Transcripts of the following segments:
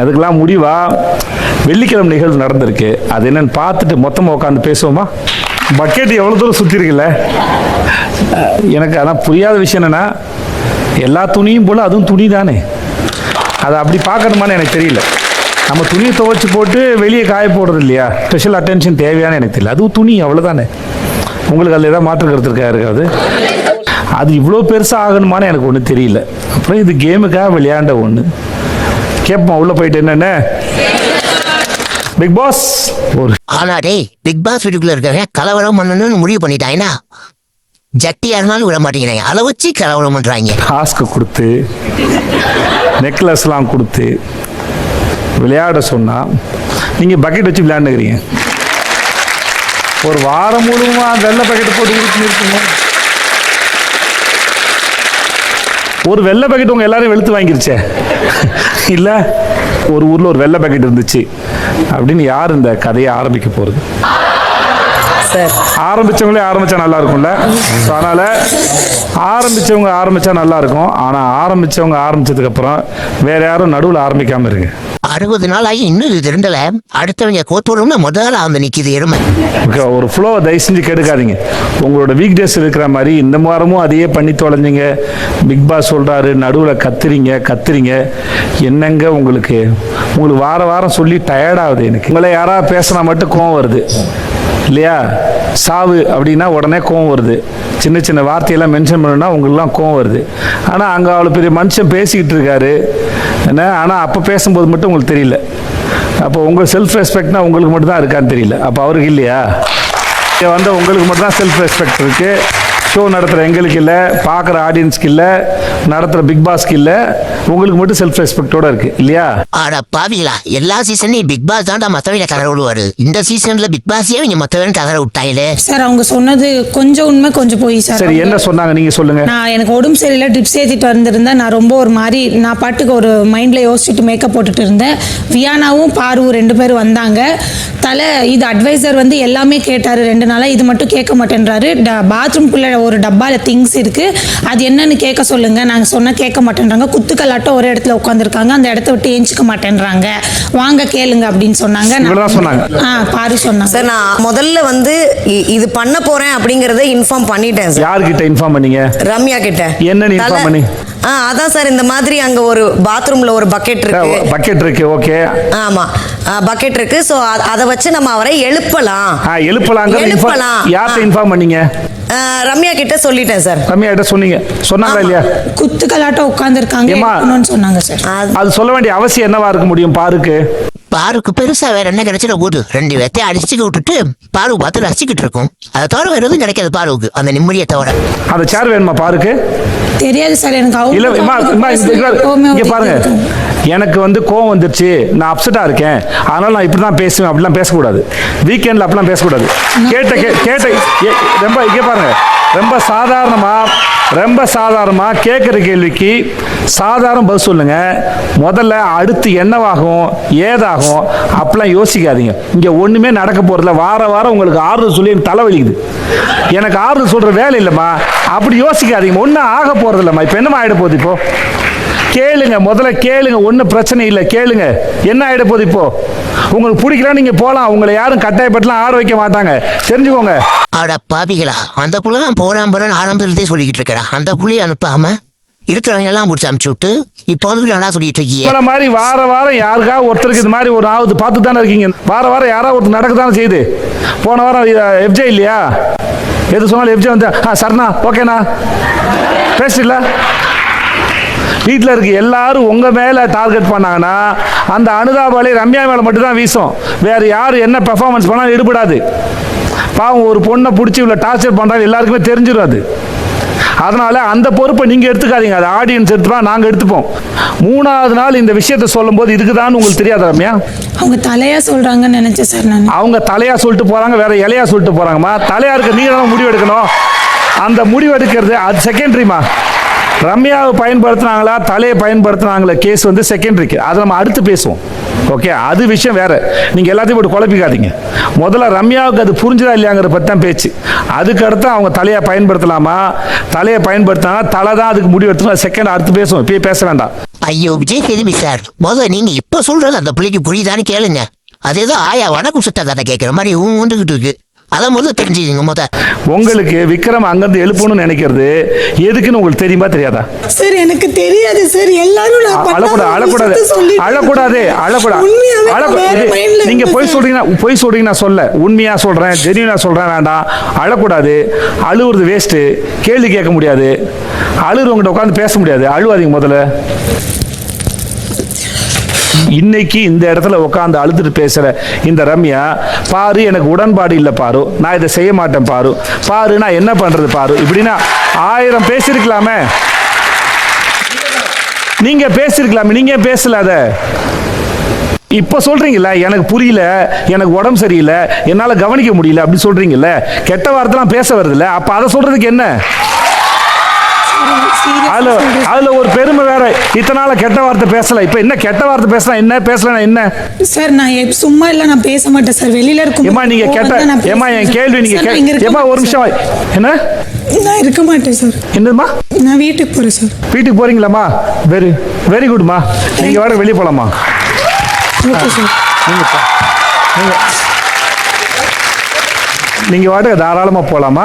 அதுக்கெல்லாம் முடிவா? வெள்ளிக்கிழமை நிகழ்வு நடந்திருக்கு. அது என்னன்னு பார்த்துட்டு மொத்தமாக உட்காந்து பேசுவோமா? பக்கெட் எவ்வளோ தூரம் சுற்றிருக்குல்ல எனக்கு அதான் புரியாத விஷயம் என்னென்னா எல்லா துணியும் போல் அதுவும் துணி தானே அதை அப்படி பார்க்கணுமான்னு எனக்கு தெரியல. நம்ம துணியை துவைச்சி போட்டு வெளியே காய போடுறது இல்லையா? ஸ்பெஷல் அட்டென்ஷன் தேவையான எனக்கு தெரியல. அதுவும் துணி அவ்வளோதானே உங்களுக்கு அதில் ஏதாவது மாற்று கருத்துருக்கா இருக்காது அது இவ்வளோ பெருசாக ஆகணுமான்னு எனக்கு ஒன்றும் தெரியல. அப்புறம் இது கேமுக்காக விளையாண்ட ஒன்று கேட்போம் உள்ளே போயிட்டு என்னென்ன? பிக் பாஸ் ஒரு ஆனா டேய் பிக் பாஸ் வீட்டுக்குள்ள இருக்கிற கலவரம் பண்ணணும்னு முடிவு பண்ணிட்டாங்கன்னா ஜட்டியா இருந்தாலும் விட மாட்டேங்கிறாங்க. அதை வச்சு கலவரம் பண்றாங்க. டாஸ்க்கு கொடுத்து நெக்லஸ்லாம் கொடுத்து விளையாட சொன்னால் நீங்கள் பக்கெட் வச்சு விளையாண்டுக்கிறீங்க. ஒரு வாரம் முழுவதுமா வெள்ளை பக்கெட் போட்டு இருக்கீங்க ஒரு வெள்ளை பக்கெட் உங்க எல்லாரும் வெளுத்து வாங்கிருச்சே. இல்ல ஒரு ஊர்ல ஒரு வெள்ளை பக்கெட் இருந்துச்சு. அப்படின்னு யார் இந்த கதையை ஆரம்பிக்க போறது? சார். ஆரம்பிச்சவங்களே ஆரம்பிச்சா நல்லா இருக்கும்ல. அதனால ஆரம்பிச்சவங்க ஆரம்பிச்சா நல்லா இருக்கும். ஆனா ஆரம்பிச்சவங்க ஆரம்பிச்சதுக்கு அப்புறம் வேற யாரும் நடுவுல ஆரம்பிக்காம இருங்க. அறுபது நாள் ஆகி இன்னும் இது திருண்டல அடுத்தவங்க கோத்தோடும்னு முதல்ல வந்து நிற்கிது எருமை. ஓகே ஒரு ஃப்ளோவை தயவு செஞ்சு கெடுக்காதீங்க. உங்களோட வீக் டேஸ் இருக்கிற மாதிரி இந்த வாரமும் அதையே பண்ணி தொலைஞ்சிங்க. பிக் பாஸ் சொல்கிறாரு நடுவில் கத்துறீங்க கத்துறீங்க. என்னங்க உங்களுக்கு? உங்களுக்கு வார வாரம் சொல்லி டயர்டாகுது எனக்கு. உங்களை யாராவது பேசினா மட்டும் கோவம் வருது. இல்லையா? சாவு அப்படின்னா உடனே கோவம் வருது. சின்ன சின்ன வார்த்தையெல்லாம் மென்ஷன் பண்ணணும்னா உங்களுக்குலாம் கோவம் வருது. ஆனால் அங்கே அவ்வளோ பெரிய மனுஷன் பேசிக்கிட்டு இருக்காரு. என்ன? ஆனால் அப்போ பேசும்போது மட்டும் உங்களுக்கு தெரியல. அப்போ உங்கள் செல்ஃப் ரெஸ்பெக்ட்னா உங்களுக்கு மட்டும் தான் இருக்கான்னு தெரியல. அப்போ அவருக்கு இல்லையா? இங்கே வந்து உங்களுக்கு மட்டும் தான் செல்ஃப் ரெஸ்பெக்ட் இருக்குது ஷோ நடத்துகிற எங்களுக்கு இல்லை பார்க்குற ஆடியன்ஸ்க்கு இல்லை நடத்துகிற பிக் பாஸ்க்கு இல்லை உங்களுக்கு மட்டும் செல்ஃப் ரெஸ்பெக்டோட இருக்கு இல்லையா? ஆடா பாவிகளா எல்லா சீசன்லயும் பிக் பாஸ் தான்டா மத்தவங்க கதற விடுவாரு. இந்த சீசன்ல பிக் பாஸே இவங்க மத்தவங்க கதற விட்டாங்களே சார் அவங்க சொன்னது கொஞ்சம் உண்மை கொஞ்சம் போய் சார் சரி என்ன சொன்னாங்க? நீங்கள் சொல்லுங்கள் நான் எனக்கு உடம்பு சரியில்லை ட்ரிப்ஸ் ஏற்றிட்டு வந்திருந்தேன். நான் ரொம்ப ஒரு மாதிரி நான் பாட்டுக்கு ஒரு மைண்டில் யோசிச்சுட்டு மேக்கப் போட்டுட்டு இருந்தேன். வியானாவும் பாருவும் ரெண்டு பேரும் வந்தாங்க. தலை இது அட்வைசர் வந்து எல்லாமே கேட்டார். ரெண்டு நாளாக இது மட்டும் கேட்க மாட்டேன்றாரு. பாத்ரூம்குள்ளே ஒரு டப்பாவில் திங்ஸ் இருக்குது அது என்னன்னு கேட்க சொல்லுங்க. நாங்கள் சொன்னால் கேட்க மாட்டேன்றாங்க. குத்துக்கல்லாட்டம் ஒரு இடத்துல உட்காந்துருக்காங்க அந்த இடத்த விட்டு ஏஞ்சிக்க மாட்டேன்றாங்க. வாங்க கேளுங்க அப்படின்னு சொன்னாங்க. சொன்னாங்க. ஆ பாரு சொன்னாங்க. சார் நான் முதல்ல வந்து இது பண்ண போறேன் அப்படிங்கறத இன்ஃபார்ம் பண்ணிட்டேன் சார். யார்கிட்ட இன்ஃபார்ம் பண்ணீங்க? ரம்யா கிட்ட. என்னன்னு inform தல- பண்ணி? ஆ அதான் சார் இந்த மாதிரி அங்க ஒரு பாத்ரூம்ல ஒரு பக்கெட் இருக்கு. பக்கெட் இருக்கு ஓகே ஆமா பக்கெட் இருக்கு. சோ அதை வச்சு நம்ம அவரை எழுப்பலாம். ஆ எழுப்பலாங்க எழுப்பலாம். யார்கிட்ட. இன்ஃபார்ம் பண்ணீங்க? ஆ, ரம்யா கிட்ட சொல்லிட்டேன் சார். ரம்யா கிட்ட சொன்னீங்க. சொன்னாங்களா இல்லையா? குத்துக்கல்லாட்டம் உட்காந்துருக்காங்க ஏம்மா? சொன்னாங்க சார். அது- அது சொல்ல வேண்டிய அவசியம் என்னவா இருக்க முடியும் பாருக்கு? பாருக்கு பெருசா வேற என்ன கிடைச்சிட போகுது ரெண்டு வெத்தையை அடிச்சுக்க விட்டுட்டு பாரு பார்த்து ரசிக்கிட்டு இருக்கும். அதை தவிர வேற எதுவும் கிடைக்காது பாருவுக்கு. அந்த நிம்மதியை தவிர. அந்த சேர் வேணுமா பாருக்கு? தெரியாது சார் எனக்கு இல்ல பாருங்க. எனக்கு வந்து கோவம் வந்துருச்சு. நான் அப்செட்டா இருக்கேன். அதனால நான் இப்படி தான் பேசுவேன். அப்படிலாம் பேசக்கூடாது. வீக்கெண்ட்ல அப்படிலாம் பேசக்கூடாது. கேட்ட கே- கேட்ட ரொம்ப இங்க பாருங்க. ரொம்ப சாதாரணமா ரொம்ப சாதாரணமாக கேட்குற கேள்விக்கு சாதாரண பதில் சொல்லுங்க. முதல்ல அடுத்து என்னவாகும் ஏதாகும் அப்படிலாம் யோசிக்காதீங்க. இங்கே ஒன்றுமே நடக்க போகிறதில்ல வார வாரம் உங்களுக்கு ஆறுதல் சொல்லி எனக்கு தலைவலிக்குது எனக்கு ஆறுதல் சொல்கிற வேலை இல்லைம்மா. அப்படி யோசிக்காதீங்க. ஒன்றும் ஆக போகிறதில்லம்மா இப்போ என்னம்மா ஆகிட போகுது இப்போது கேளுங்க முதல்ல கேளுங்க ஒன்றும் பிரச்சனை இல்லை கேளுங்க. என்ன ஆயிட போகுது இப்போ? உங்களுக்கு பிடிக்கல நீங்க போகலாம் உங்களை யாரும் கட்டாயப்பட்டுலாம் ஆட வைக்க மாட்டாங்க. தெரிஞ்சுக்கோங்க. ஆட பாவிகளா அந்த புள்ள தான் போறான் போறான்னு ஆரம்பத்திலே சொல்லிக்கிட்டு இருக்கா அந்த புள்ளைய அனுப்பாம இருக்கிறவங்க எல்லாம் பிடிச்சி அனுப்பிச்சு விட்டு இப்போ வந்து நல்லா சொல்லிட்டு இருக்கியே? இந்த மாதிரி வார வாரம் யாருக்கா ஒருத்தருக்கு இது மாதிரி ஒரு ஆவது பார்த்து தானே இருக்கீங்க? வார வாரம் யாராவது ஒருத்தர் நடக்க தானே செய்யுது? போன வாரம் எஃப்ஜே இல்லையா? எது சொன்னாலும் எஃப்ஜே வந்து ஆ சரணா ஓகேண்ணா. பேசிடல? வீட்டில் இருக்க எல்லாரும் உங்க மேல டார்கெட் பண்ணாங்கன்னா அந்த அனுதாபாலை ரம்யா மேல மட்டும் தான் வீசும். வேற யாரும் என்ன பெர்ஃபார்மன்ஸ் பண்ணாலும் ஈடுபடாது. பாவம் ஒரு பொண்ணை பிடிச்சி இவ்வளோ டார்ச்சர் பண்றாங்க எல்லாருக்குமே தெரிஞ்சிடும் அது அதனால அந்த பொறுப்பை நீங்க எடுத்துக்காதீங்க. அது ஆடியன்ஸ் எடுத்துப்பா நாங்க எடுத்துப்போம். மூணாவது நாள் இந்த விஷயத்தை சொல்லும்போது இருக்குதான்னு உங்களுக்கு தெரியாத ரம்யா? அவங்க தலையா சொல்றாங்கன்னு நினைச்சேன் சார் நான். அவங்க தலையா சொல்லிட்டு போறாங்க வேற இலையா சொல்லிட்டு போறாங்கம்மா. தலையா இருக்க நீங்க தான் முடிவு எடுக்கணும். அந்த முடிவு எடுக்கிறது அது செகண்டரிமா ரம்யாவை பயன்படுத்துனாங்களா? தலையை பயன்படுத்துனாங்களா? கேஸ் வந்து செகண்டரிக்கு அதை நம்ம அடுத்து பேசுவோம். ஓகே அது விஷயம் வேற. நீங்க எல்லாத்தையும் போட்டு குழப்பிக்காதீங்க. முதல்ல ரம்யாவுக்கு அது புரிஞ்சுதா இல்லையாங்கிற பத்தி தான் பேச்சு. அதுக்கடுத்து அவங்க தலையை பயன்படுத்தலாமா? தலையை பயன்படுத்தினா தலை தான் அதுக்கு முடிவு எடுத்துனா செகண்ட் அடுத்து பேசுவோம். இப்பயே பேச வேண்டாம். ஐயோ விஜய் சேதுபதி சார் முதல்ல நீங்க இப்ப சொல்றது அந்த பிள்ளைக்கு புரியுதான்னு கேளுங்க. அது ஏதோ ஆயா வணக்கம் சுத்த தானே கேட்கிற மாதிரி ஊ இருக்கு. அதை முதல்ல தெரிஞ்சுக்கங்க முத. உங்களுக்கு விக்ரம் அங்கிருந்து எழுப்பணும்னு நினைக்கிறது. எதுக்குன்னு உங்களுக்கு தெரியுமா தெரியாதா? சார் எனக்கு தெரியாது சார். எல்லாரும் நான் அழக்கூடாது அழக்கூடாது அழக்கூடாது அழக்கூடாது அழக்கூடாது நீங்க பொய் சொல்றீங்கன்னா பொய் சொல்றீங்க நான் சொல்ல. உண்மையா சொல்றேன் ஜெனியூனா சொல்றேன் வேண்டாம். அழக்கூடாது. அழுவுறது வேஸ்ட் கேள்வி கேட்க முடியாது. அழுறவங்கிட்ட உட்காந்து பேச முடியாது. அழுவாதீங்க முதல்ல. இன்னைக்கு இந்த இடத்துல உட்காந்து அழுதுட்டு பேசுற இந்த ரம்யா பாரு எனக்கு உடன்பாடு இல்லை பாரு. நான் இதை செய்ய மாட்டேன் பாரு. பாரு நான் என்ன பண்றது பாரு. இப்படின்னா ஆயிரம் பேசியிருக்கலாமே நீங்க பேசிருக்கலாமே. நீங்க ஏன் பேசல அதை இப்போ சொல்றீங்கல்ல எனக்கு புரியல எனக்கு உடம்பு சரியில்லை என்னால் கவனிக்க முடியல அப்படி சொல்றீங்கல்ல. கெட்ட வார்த்தைலாம் பேச வருதுல்ல அப்போ அதை சொல்றதுக்கு என்ன? அதுல அதுல ஒரு பெருமை வேற. இத்தனை நாள கெட்ட வார்த்தை பேசல. இப்ப என்ன கெட்ட வார்த்தை பேசலாம் என்ன? பேசலாம் என்ன? சார் நான் எப்- சும்மா இல்ல நான் பேச மாட்டேன் சார். வெளியில இருக்கும் ஏமா நீங்க கெட்ட ஏமா என் கேள்வி நீங்க கே- ஏமா ஒரு நிமிஷம் என்ன? நான் இருக்க மாட்டேன் சார். என்னதுமா? நான் வீட்டுக்கு போறேன் சார். வீட்டுக்கு போறீங்களாம்மா? Very very குட்மா. நீங்க வாடகை வெளியே போலாமா? ஓகே சார் நீங்க போ- நீங்க நீங்கள் வாடகை தாராளமாக போகலாமா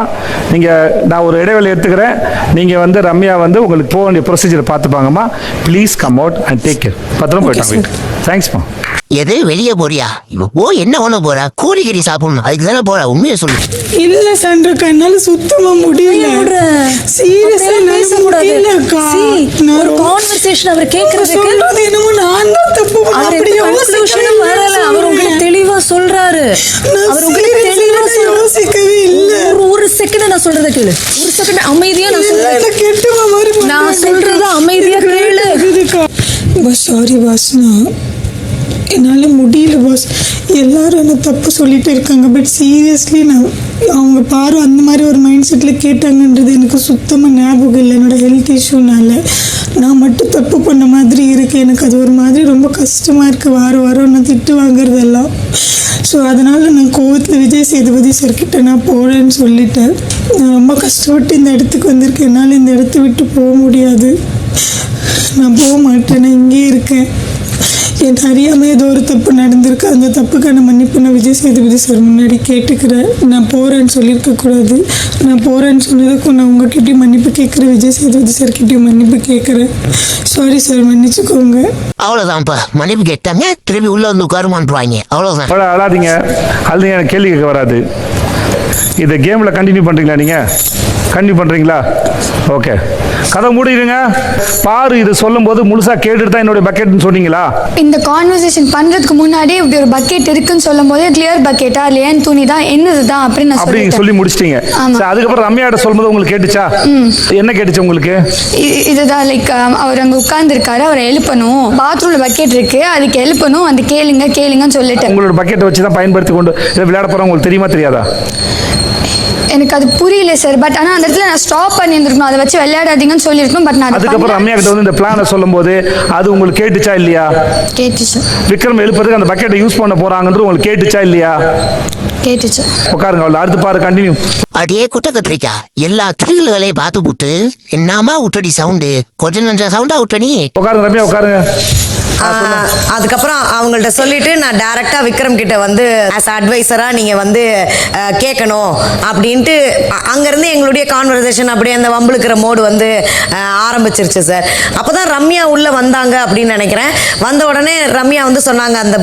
நீங்கள் நான் ஒரு இடைவெளி எடுத்துக்கிறேன். நீங்கள் வந்து ரம்யா வந்து உங்களுக்கு போக வேண்டிய ப்ரொசீஜரை பார்த்துப்பாங்கம்மா. Please come out and take care பத்திரம் போயிட்டாங்க. வீட்டுக்கு தேங்க்ஸ்மா எது? வெளியே போறியா? இப்ப போ என்ன பண்ண போறா? கோழிக்கறி சாப்பிடணும். அதுக்கு தானே போறா? உண்மையை சொல்லு. இல்ல சந்திரக்கா என்னால சுத்தமா முடியல. சீரியஸா See, நான் ஒரு கான்வர்சேஷன் அவர் சொல்றது என்னமோ நான் தான் தப்பு அப்படி யோசிக்கவே வரல. அவர் உங்களுக்கு. தெளிவா சொல்றாரு. அவர் உங்களுக்கு தெளிவா யோசிக்கவே இல்ல. ஒரு ஒரு செகண்ட் நான் சொல்றத கேளு. ஒரு செகண்ட் அமைதியா நான் சொல்றேன். நான். சொல்றத அமைதியா கேளு. சாரி நான் என்னால் முடியல பாஸ் எல்லாரும் என்ன தப்பு சொல்லிட்டு இருக்காங்க. பட் சீரியஸ்லி நான் அவங்க பாரு அந்த மாதிரி ஒரு மைண்ட் செட்டில் கேட்டாங்கன்றது எனக்கு சுத்தமாக ஞாபகம் இல்லை. என்னோட ஹெல்த் இஷ்யூனால நான் மட்டும் தப்பு பண்ண மாதிரி இருக்கு. எனக்கு அது ஒரு மாதிரி ரொம்ப கஷ்டமாக இருக்குது வாரம் வாரம் நான் திட்டு வாங்குறதெல்லாம். ஸோ அதனால் நான் கோவத்தில் விஜய் சேதுபதி சார்கிட்ட நான் போகிறேன்னு சொல்லிட்டேன். நான் ரொம்ப கஷ்டப்பட்டு இந்த இடத்துக்கு வந்திருக்கேன். என்னால் இந்த இடத்த விட்டு போக முடியாது. நான் போக மாட்டேன். நான் இங்கேயே இருக்கேன். என் அறியாமல் ஏதோ ஒரு தப்பு நடந்திருக்கு. அந்த தப்புக்கான மன்னிப்பு நான் விஜய் சேதுபதி சார் முன்னாடி கேட்டுக்கிறேன். நான் போகிறேன்னு சொல்லியிருக்கக்கூடாது நான் போகிறேன்னு சொன்னதுக்கும் நான் உங்ககிட்டயும் மன்னிப்பு கேட்குறேன். விஜய் சேதுபதி சார்கிட்டயும் மன்னிப்பு கேட்குறேன். சாரி சார் மன்னிச்சுக்கோங்க. அவ்வளவுதான்ப்பா. மன்னிப்பு கேட்டாங்க திரும்பி உள்ள வந்து உட்காருமான்றாங்க அவ்வளவுதான். அவ்வளோ அழாதீங்க. அது எனக்கு கேள்வி கேட்க வராது. இதை கேமில் கண்டினியூ பண்ணுறீங்களா நீங்கள் கண்டினியூ பண்ணுறீங்களா ஓகே கதை மூடிடுங்க. பாரு இது சொல்லும்போது முழுசாக கேட்டுட்டு தான் என்னுடைய பக்கெட்னு சொன்னீங்களா? இந்த கான்வர்சேஷன் பண்றதுக்கு முன்னாடி இப்படி ஒரு பக்கெட் இருக்குன்னு சொல்லும் போது கிளியர் பக்கெட்டா லேன் துணி தான் என்னது தான் அப்படின்னு நான் அப்படி சொல்லி முடிச்சிட்டீங்க. சரி, அதுக்கப்புறம் ரம்யாட்ட சொல்லும்போது உங்களுக்கு கேட்டுச்சா? என்ன கேட்டுச்சு உங்களுக்கு? இதுதான் லைக் அவர் அங்க உட்கார்ந்துருக்காரு அவரை எழுப்பணும். பாத்ரூம்ல பக்கெட் இருக்கு அதுக்கு எழுப்பணும். வந்து கேளுங்க கேளுங்கன்னு சொல்லிட்டேன். உங்களோட பக்கெட்டை வச்சு தான் பயன்படுத்தி கொண்டு விளையாட போகிறோம் உங்களுக்கு தெரியுமா தெரியாதா? எனக்கு அது புரியல சார். பட் ஆனா அந்த இடத்துல நான் ஸ்டாப் பண்ணியிருந்திருக்கணும். அதை வச்சு விளையாடாதீங்கன்னு சொல்லியிருக்கணும் பட் நான் அதை அதுக்கப்புறம். ரம்யா கிட்ட வந்து இந்த பிளானை சொல்லும்போது அது உங்களுக்கு கேட்டுச்சா இல்லையா? கேட்டுச்சு. விக்ரம் எழுப்புறதுக்கு அந்த பக்கெட்டை யூஸ் பண்ண போறாங்கன்றது உங்களுக்கு கேட்டுச்சா இல்லையா? கேட்டுச்சு. உட்காருங்க அவ்வளோ அடுத்து பாரு கண்டினியூ அடியே குட்ட கத்திரிக்கா எல்லா திருள் வேலையை பார்த்து புட்டு என்னமா விட்டடி சவுண்டு கொஞ்சம் நஞ்ச சவுண்டா விட்டனி உட்காருங்க ரம்யா உட்காருங்க. அதுக்கப்புறம் அவங்கள்ட்ட சொல்லிட்டு நான் டைரக்டா விக்ரம் கிட்ட வந்து ஆஸ் அட்வைசரா நீங்க வந்து கேட்கணும் அப்படின்ட்டு அங்கிருந்து எங்களுடைய கான்வர்சேஷன் அப்படியே அந்த வம்புழுக்கிற மோடு வந்து ஆரம்பிச்சிருச்சு சார் அப்பதான் ரம்யா உள்ள வந்தாங்க அப்படின்னு நினைக்கிறேன். வந்த உடனே ரம்யா வந்து சொன்னாங்க அந்த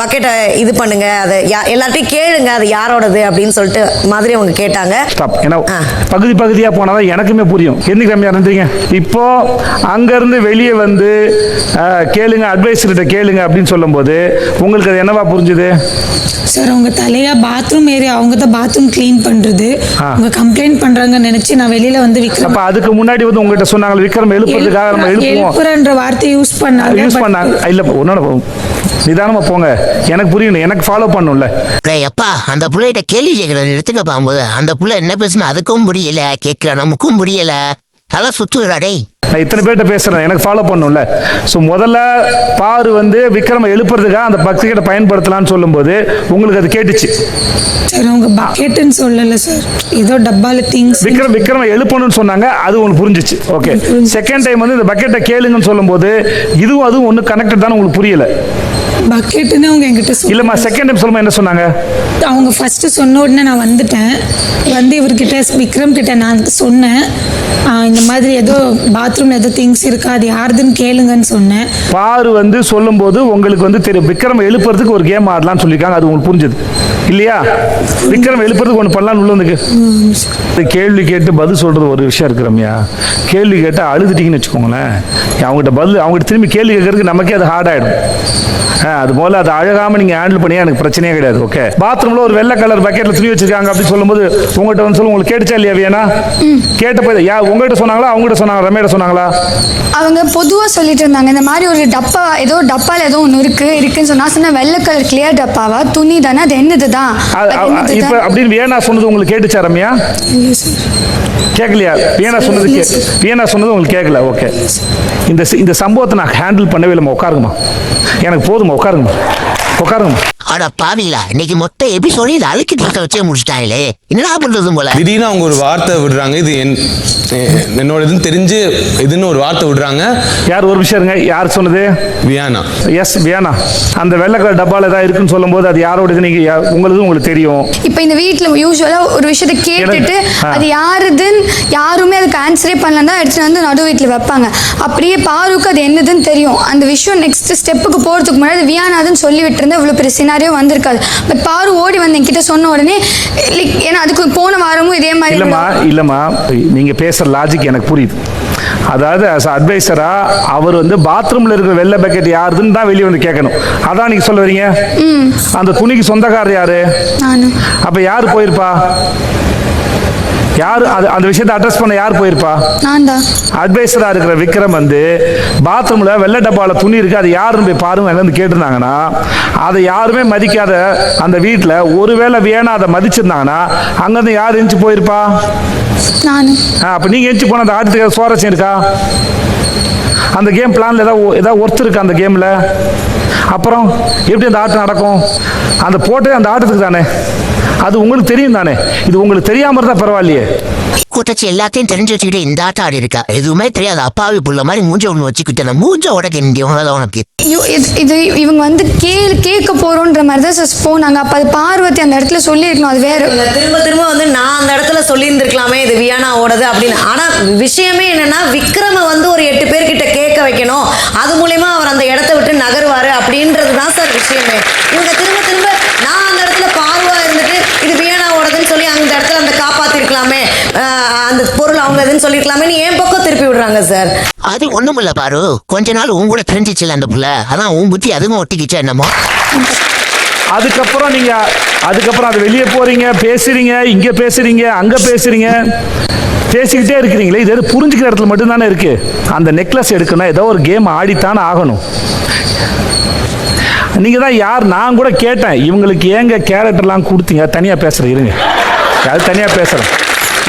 பக்கெட்டை இது பண்ணுங்க அதை எல்லார்ட்டையும் கேளுங்க அது யாரோடது அப்படின்னு சொல்லிட்டு மாதிரி அவங்க கேட்டாங்க. பகுதி பகுதியாக போனாதான் எனக்குமே புரியும். என்னைக்கு ரம்யா இருந்தீங்க இப்போ அங்கேருந்து வெளியே வந்து கேளுங்க அட்வைசர்கிட்ட கேளுங்க அப்படின்னு சொல்லும்போது உங்களுக்கு அது என்னவா புரிஞ்சுது? சார் அவங்க தலையா பாத்ரூம் ஏரியா அவங்க தான் பாத்ரூம் க்ளீன் பண்றது. அவங்க கம்ப்ளைண்ட் பண்றாங்கன்னு நினைச்சு நான் வெளியில வந்து விக்ரம் அப்ப அதுக்கு முன்னாடி வந்து உங்ககிட்ட சொன்னாங்க விக்ரம் எழுப்புறதுக்காக நம்ம எழுப்புவோம். எழுப்புறன்ற வார்த்தையை யூஸ் பண்ணாங்க யூஸ் பண்ணாங்க. இல்ல உன்னோட நிதானமா போங்க. எனக்கு புரியணும் எனக்கு ஃபாலோ பண்ணும்ல. டேய் அப்பா அந்த புள்ளைகிட்ட கேள்வி கேட்கற எடுத்துக்க பாம்போது அந்த புள்ள என்ன பேசுனா அதுக்கும் புரியல கேட்கற நமக்கும் புரியல. தலை சுத்துறா டேய். நான் இத்தனை பேர்கிட்ட பேசுறேன். எனக்கு ஃபாலோ பண்ணும்ல. ஸோ முதல்ல பாரு வந்து விக்ரம எழுப்புறதுக்காக அந்த பக்கெட்டை பயன்படுத்தலாம்னு சொல்லும்போது உங்களுக்கு அது கேட்டுச்சு. சார் அவங்க பக்கெட்டுன்னு சொல்லலை சார். ஏதோ டப்பால திங்ஸ் விக்ரம் விக்ரம எழுப்பணும்னு சொன்னாங்க. அது உங்களுக்கு புரிஞ்சிச்சு. ஓகே செகண்ட் டைம் வந்து இந்த பக்கெட்டை கேளுங்கன்னு சொல்லும்போது இதுவும் அதுவும் ஒன்று கனெக்டட் தான் உங்களுக்கு புரியல. பக்கெட்டுன்னு அவங்க என்கிட்ட இல்லைம்மா செகண்ட் டைம் சொல்லும்போது என்ன சொன்னாங்க? அவங்க ஃபர்ஸ்ட் சொன்ன உடனே நான் வந்துட்டேன். வந்து இவர்கிட்ட விக்ரம் கிட்ட நான் சொன்னேன். இந்த மாதிரி ஏதோ பாத்ரூம்ல ஏதோ திங்ஸ் இருக்கா அது யாருதுன்னு கேளுங்கன்னு சொன்னேன். பாரு வந்து சொல்லும்போது உங்களுக்கு வந்து தெரியும். விக்ரம் எழுப்புறதுக்கு ஒரு கேம் ஆடலாம்னு சொல்லியிருக்காங்க. அது உங்களுக்கு புரிஞ்சது. இல்லையா? விக்ரம் எழுப்புறதுக்கு ஒன்று பண்ணலாம்னு உள்ள வந்துக்கு கேள்வி கேட்டு பதில் சொல்றது ஒரு விஷயம் இருக்கு ரம்யா. கேள்வி கேட்டு அழுதுட்டீங்கன்னு வச்சுக்கோங்களேன். அவங்ககிட்ட பதில் அவங்ககிட்ட திரும்பி கேள்வி கேட்கறதுக்கு நமக்கே அது ஹார்ட் ஆயிடும். அது போல அது அழகாம நீங்க ஹேண்டில் பண்ணியா எனக்கு பிரச்சனையே கிடையாது ஓகே பாத்ரூம்ல ஒரு வெள்ளை கலர் பக்கெட்ல துணி வச்சிருக்காங்க அப்படி சொல்லும்போது உங்ககிட்ட வந்து சொல்ல உங்களுக்கு கேட்டுச்சா இல்லையா வியனா? கேட்ட போய் யா உங்ககிட்ட சொன்னாங்களா? அவங்ககிட்ட சொன்னாங்க ரம்யாட்ட சொன்னாங்களா? அவங்க பொதுவாக சொல்லிட்டு இருந்தாங்க இந்த மாதிரி ஒரு டப்பா ஏதோ டப்பால ஏதோ ஒன்று இருக்கு இருக்குன்னு சொன்னா சொன்ன வெள்ளை கலர் கிளியர் டப்பாவா? துணி தானே அது என்னது தான் இப்ப அப்படின்னு வியனா சொன்னது உங்களுக்கு கேட்டுச்சா ரம்யா? கேட்கலையா வியனா சொன்னது கே வியனா சொன்னது உங்களுக்கு கேட்கல ஓகே இந்த இந்த சம்பவத்தை நான் ஹேண்டில் பண்ணவே இல்லைம்மா. உட்காருங்கம்மா. எனக்கு போதுமா உட்காருங்கம்மா. உட்காருங்கம்மா அட பாவிங்களா இன்னைக்கு மொத்த எபிசோடு இது அழுக்கி பக்க வச்சே முடிச்சிட்டாங்களே. என்னடா பண்றது போல? திடீர்னு அவங்க ஒரு வார்த்தை விடுறாங்க. இது என் எ- என்னோட இதுன்னு தெரிஞ்சு இதுன்னு ஒரு வார்த்தை விடுறாங்க. யார் ஒரு விஷயம் இருங்க. யார் சொன்னது? வியானா. Yes Vienna. அந்த வெள்ளை கலர் டப்பால ஏதாவது இருக்குன்னு சொல்லும்போது அது யாரோடது நீங்க யா- உங்களுது உங்களுக்கு தெரியும். இப்போ இந்த வீட்டில் யூஸ்வலாக ஒரு விஷயத்த கேட்டுட்டு ஆ. அது யாருதுன்னு யாருமே அதுக்கு ஆன்சரே பண்ணலாம் தான் எடுத்துட்டு வந்து நடு வீட்டில் வைப்பாங்க. அப்படியே பாருக்கு அது என்னதுன்னு தெரியும். அந்த விஷயம் நெக்ஸ்ட் ஸ்டெப்புக்கு போகிறதுக்கு முன்னாடி அது வியானாதுன்னு சொல்லி விட்டுருந்தா இவ்வளோ பெரிய சினாரியோ வந்திருக்காது. பட் பாரு ஓடி வந்து என்கிட்ட சொன்ன உடனே லைக் ஏன்னா அதுக்கு போன வாரமும் இதே மாதிரி இல்லம்மா இல்லம்மா நீங்க பேசுற லாஜிக் எனக்கு புரியுது. அதாவது as அட்வைசரா அவர் வந்து பாத்ரூம்ல இருக்கிற வெள்ளை பக்கெட் யாருதுன்னு தான் வெளியே வந்து கேட்கணும். அதான் நீங்க சொல்ல வரீங்க? அந்த துணிக்கு சொந்தக்காரர் யாரு? அப்ப யார் போயிருப்பா? யார் அது அந்த விஷயத்தை அட்ரஸ் பண்ண யார் போயிருப்பா? நான் தான் இருக்கிற விக்ரம் வந்து பாத்ரூம்ல வெள்ளை டப்பால துணி இருக்கு அது யாருன்னு போய் பாருங்க இருந்து கேட்டிருந்தாங்கன்னா அதை யாருமே மதிக்காத அந்த வீட்டில் ஒருவேளை வேணா அதை மதிச்சிருந்தாங்கன்னா அங்கிருந்து யார் எஞ்சி போயிருப்பா? நானு. அப்ப நீங்க எஞ்சி போன அந்த ஆட்டத்துக்கு சுவாரஸ்யம் இருக்கா? அந்த கேம் பிளான்ல ஏதாவது ஏதாவது ஒர்த் இருக்கா அந்த கேம்ல அப்புறம் எப்படி அந்த ஆட்டம் நடக்கும்? அந்த போட்டே அந்த ஆட்டத்துக்கு தானே? அது உங்களுக்கு தெரியும் தானே? இது உங்களுக்கு தெரியாம இருந்தா பரவாயில்லையே. கூட்டச்சி எல்லாத்தையும் தெரிஞ்சு வச்சுக்கிட்டு இந்த ஆட்டம் ஆடி இருக்கா? எதுவுமே தெரியாது அப்பாவி புள்ள மாதிரி மூஞ்ச ஒன்று வச்சுக்கிட்டு மூஞ்ச உடக்க வேண்டியவங்க உனக்கு. ஐயோ, இது- இது இவங்க வந்து கே கேட்க போறோன்ற மாதிரி தான் சார் போனாங்க. அப்போ அது பார்வதி அந்த இடத்துல சொல்லியிருக்கணும் அது வேற. திரும்ப திரும்ப வந்து நான் அந்த இடத்துல சொல்லியிருந்திருக்கலாமே இது வியானா ஓடுது அப்படின்னு. ஆனா விஷயமே என்னன்னா விக்ரம வந்து ஒரு எட்டு பேர்கிட்ட கேட்க வைக்கணும். அது மூலியமா அவர் அந்த இடத்த விட்டு நகருவாரு அப்படின்றது தான் சார் விஷயமே. இவங்க திரும்ப திரும்ப நான் அந்த இடத்துல பார்வா இருந்துட்டு இது வியானா ஓடுதுன்னு சொல்லி அந்த இடத்துல அந்த பொருள் அவங்க இதுன்னு சொல்லிருக்கலாமே. என் பக்கம் திருப்பி விடுறாங்க சார் அது ஒண்ணும் இல்ல பாரு. கொஞ்ச நாள் உன் கூட தெரிஞ்சிச்சுல அந்த புள்ள. அதான் உன் புத்தி அதுவும் ஒட்டிக்கிச்சு என்னமோ. அதுக்கப்புறம் நீங்க அதுக்கப்புறம் அது வெளியே போறீங்க பேசுறீங்க இங்க பேசுறீங்க அங்க பேசுறீங்க. பேசிக்கிட்டே இருக்கிறீங்களே இது புரிஞ்சுக்கிற இடத்துல மட்டும்தானே இருக்கு. அந்த நெக்லஸ் எடுக்கணும் ஏதோ ஒரு கேம் ஆடித்தானே ஆகணும். நீங்க தான் யார்? நான் கூட கேட்டேன். இவங்களுக்கு ஏங்க கேரக்டர்லாம் கொடுத்தீங்க? தனியா பேசுறேன் இருங்க. அது தனியா பேசுறேன்.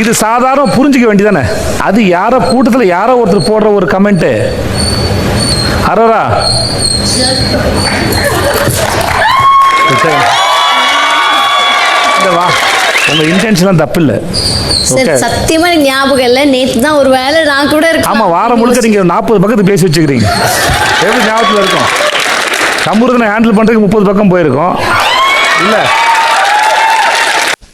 இது சாதாரண புரிஞ்சுக்க வேண்டியதானே அது யாரோ கூட்டத்தில் யாரோ ஒருத்தர் போடுற ஒரு கமெண்ட்டு அரோரா. இந்த வா. உங்க இன்டென்ஷன்லாம் தப்பு இல்லை சத்தியமா ஞாபகம் இல்லை. நேத்து தான் ஒரு வேலை நான் கூட இருக்கேன். ஆமா வாரம் முழுக்க நீங்க நாற்பது பக்கத்து பேசி வச்சுக்கிறீங்க. எப்படி ஞாபகத்தில் இருக்கும்? சம்பூர்தனை ஹேண்டில் பண்றதுக்கு முப்பது பக்கம் போயிருக்கோம். இல்ல.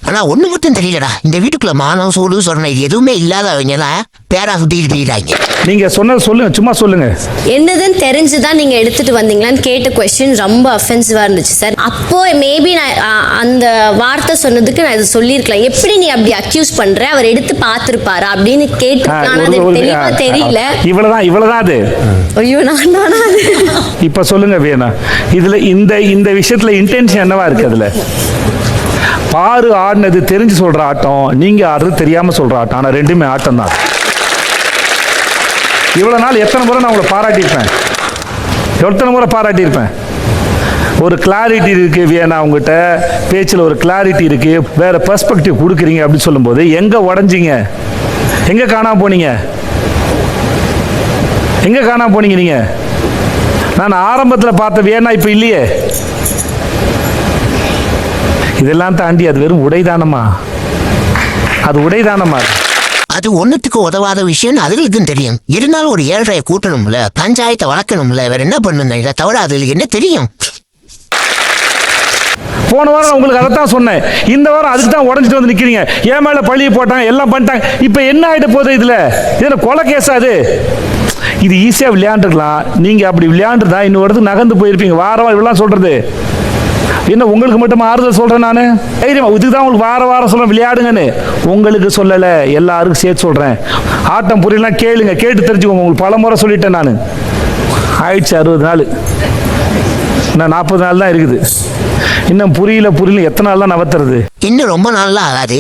ஆனா ஒண்ணு மட்டும் தெரியலடா. இந்த வீட்டுக்குள்ள மானம் சூடு சொன்ன இது எதுவுமே இல்லாதவங்க எல்லாம் பேரா சுத்திட்டு போயிட்டாங்க நீங்க சொன்னது சொல்லுங்க சும்மா சொல்லுங்க. என்னதுன்னு தெரிஞ்சு தான் நீங்க எடுத்துட்டு வந்தீங்களான்னு கேட்ட கொஸ்டின் ரொம்ப அஃபென்சிவா இருந்துச்சு சார் அப்போ மேபி நான் ஆ, அந்த வார்த்தை சொன்னதுக்கு நான் இது சொல்லியிருக்கலாம். எப்படி நீ அப்படி அக்யூஸ் பண்ற? அவர் எடுத்து பார்த்திருப்பாரா அப்படின்னு ஆ, கேட்டிருக்கலாம் ஆனா ஒரு- அது ஒரு- தெளிவா ஆ, தெரியல. இவ்வளவுதான் இவ்வளவுதான் அது. ஐயோ நான் நானா அது? இப்ப சொல்லுங்க வேணா. இதுல இந்த இந்த விஷயத்துல இன்டென்ஷன் என்னவா இருக்கு அதுல? பாரு ஆடினது தெரிஞ்சு சொல்ற ஆட்டம் நீங்க ஆடுறது தெரியாம சொல்ற ஆட்டம். ஆனா ரெண்டுமே ஆட்டம் தான் இவ்வளவு நாள் எத்தனை முறை நான் உங்களை பாராட்டியிருப்பேன்? எத்தனை முறை பாராட்டியிருப்பேன்? ஒரு கிளாரிட்டி இருக்கு வேணா உங்ககிட்ட. பேச்சில் ஒரு கிளாரிட்டி இருக்கு. வேற பெர்ஸ்பெக்டிவ் கொடுக்குறீங்க அப்படின்னு சொல்லும்போது எங்கே உடஞ்சீங்க? எங்கே காணாம போனீங்க? எங்கே காணாமல் போனீங்க நீங்கள் நான் ஆரம்பத்தில் பார்த்த வேணா இப்போ இல்லையே. இதெல்லாம் தாண்டி அது வெறும் உடைதானமா? அது உடைதானமா? அது ஒண்ணுத்துக்கு உதவாத விஷயம் அதுகளுக்கும் தெரியும். இருந்தாலும் ஒரு ஏழரையை கூட்டணும்ல பஞ்சாயத்தை வளர்க்கணும்ல வேற என்ன பண்ணுங்க இதை தவிர அதுகளுக்கு என்ன தெரியும்? போன வாரம் நான் உங்களுக்கு அதைத்தான் சொன்னேன். இந்த வாரம் அதுக்கு தான் உடஞ்சிட்டு வந்து நிக்கிறீங்க. என் மேல பழிய போட்டாங்க எல்லாம் பண்ணிட்டாங்க. இப்போ என்ன ஆயிட்டு போகுது இதுல? இதுல கொலை கேஸா அது? இது ஈஸியா விளையாண்டுக்கலாம் நீங்க அப்படி விளையாண்டுருந்தா இன்னொரு இடத்துக்கு நகர்ந்து போயிருப்பீங்க. வார வாரம் இப்படிலாம் சொல்றது. என்ன உங்களுக்கு மட்டும் ஆறுதல் சொல்றேன் நான்? தைரியமா இதுக்கு தான் உங்களுக்கு வார வாரம் சொல்கிறேன் விளையாடுங்கன்னு. உங்களுக்கு சொல்லலை எல்லாருக்கும் சேர்த்து சொல்றேன். ஆட்டம் புரியலாம் கேளுங்க கேட்டு தெரிஞ்சுக்கோங்க. உங்களுக்கு பல முறை சொல்லிட்டேன் நான். ஆயிடுச்சு அறுபது நாள். இன்னும் நாற்பது நாள் தான் இருக்குது. இன்னும் புரியல புரியல எத்தனை நாள் தான் நவத்துறது? இன்னும் ரொம்ப நாள்லாம் ஆகாது.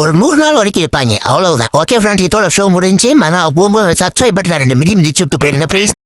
ஒரு நூறு நாள் வரைக்கும் இருப்பாங்க. அவ்வளவுதான். ஓகே ஃப்ரெண்ட் இதோட ஷோ முடிஞ்சு மன போகும்போது சப்ஸ்கிரைப் பட்டன் ரெண்டு மிதி மிதிச்சு விட்டு போயிருங்க ப்ளீஸ்